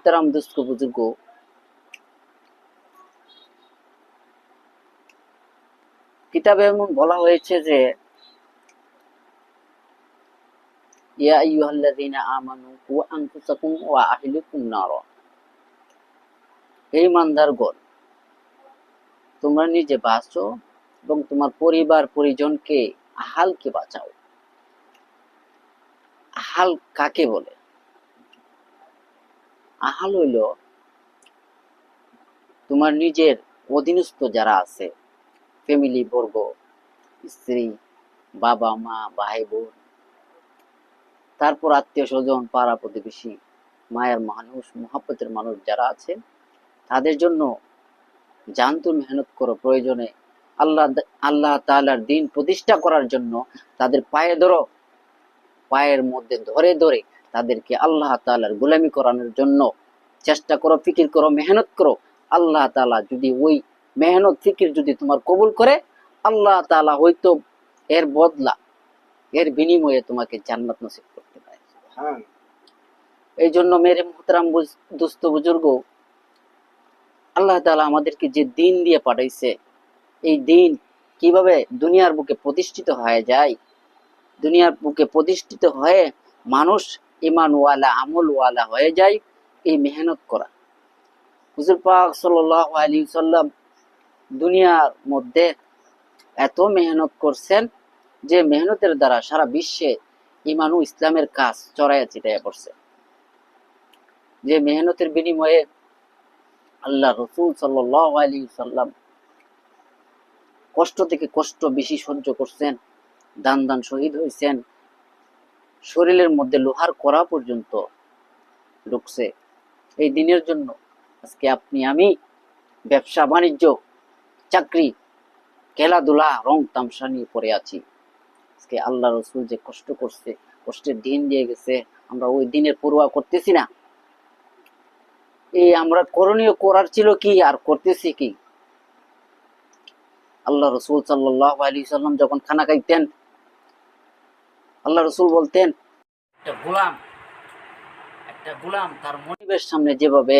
মোহতারাম দুস্থ বুজুর্গ কিতাবে এমন বলা হয়েছে যে ইয়া আইয়ুহাল্লাযীনা আমানু কু আনফুসাকুম ওয়া আহলিকুম নার হে ইমানদারগণ তোমরা নিজে বাঁচো এবং তোমার পরিবার পরিজনকে আহালকে বাঁচাও আহাল কাকে বলে আহাল হইল, তোমার নিজের অধীনস্থ যারা আছে ফ্যামিলি বর্গ, স্ত্রী, বাবা, মা, ভাই, বোন, তারপর আত্মীয় স্বজন, পাড়া প্রতিবেশী, মায়ের মানুষ মহাপতের মানুষ যারা আছে, তাদের জন্য জানতু মেহনত করো। প্রয়োজনে আল্লাহ আল্লাহ তাআলার দিন প্রতিষ্ঠা করার জন্য তাদের পায়ে ধরো, পায়ের মধ্যে ধরে ধরে তাদেরকে আল্লাহ তাআলার গোলামি করানোর জন্য চেষ্টা করো ফিকির করো মেহনত করো। আল্লাহ তাআলা যদি ওই মেহনত ফিকির যদি তোমার কবুল করে আল্লাহ তাআলা হয়তো এর বদলা এর বিনিময়ে তোমাকে জান্নাত নসিব করতে পারে। এই জন্য মেরে মোহতারাম দুস্থ বুজুর্গ আল্লাহ তাআলা আমাদেরকে যে দিন দিয়ে পাঠাইছে এই দিন কীভাবে দুনিয়ার বুকে প্রতিষ্ঠিত হয়ে যায় দুনিয়ার বুকে প্রতিষ্ঠিত হয়ে মানুষ ইমানওয়ালা আমলওয়ালা হয়ে যায়, এই মেহনত করা। হুজুর পাক সাল্লাল্লাহু আলাইহি সাল্লাম দুনিয়ার মধ্যে এত মেহনত করছেন যে মেহনতের দ্বারা সারা বিশ্বে ইমান ইসলামের কাজ চড়াইয়া চিটাইয়া পড়ছে। যে মেহনতের বিনিময়ে আল্লাহ রসুল সাল্লাহ আলী সাল্লাম কষ্ট থেকে কষ্ট বেশি সহ্য করছেন, দান দান শহীদ হয়েছেন শরীরের মধ্যে লোহার করা পর্যন্ত ঢুকছে। এই দিনের জন্য আজকে আপনি, আমি ব্যবসা, বাণিজ্য, চাকরি, খেলাধুলা, রং তামসা নিয়ে পড়ে আছি। আজকে আল্লাহ রসুল যে কষ্ট করছে, কষ্টের দিন দিয়ে গেছে, আমরা ওই দিনের পড়ুয়া করতেছি না। এই আমরা করণীয় করার ছিল কি, আর করতেছি কি? আল্লাহ রসুল সাল্লাহ আলী সাল্লাম যখন খানা খাইতেন আল্লাহ রসুল বলতেন, একটা গোলাম একটা গোলাম তার মনিবের সামনে যেভাবে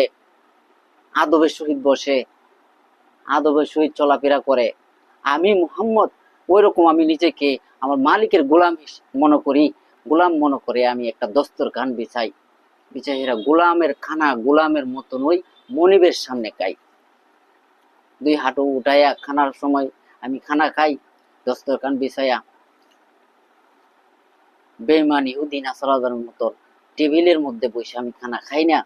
আদবের সহিত বসে, আদবের সহিত চলাফেরা করে, আমি মুহাম্মদ ওই রকম আমি নিজেকে আমার মালিকের গোলাম মনে করি, গোলাম মনে করে আমি একটা দস্তর গান বিছাই বিছাই এরা গোলামের খানা, গোলামের মতন ওই মনিবের সামনে খাই। দুই হাঁটু উঠাইয়া খানার সময় আমি খানা খাই, দস্তরখান বিছাইয়া বেমান ইহুদিন আসরাদার মতো টেবিলের মধ্যে বসে আমি খানা খাই না।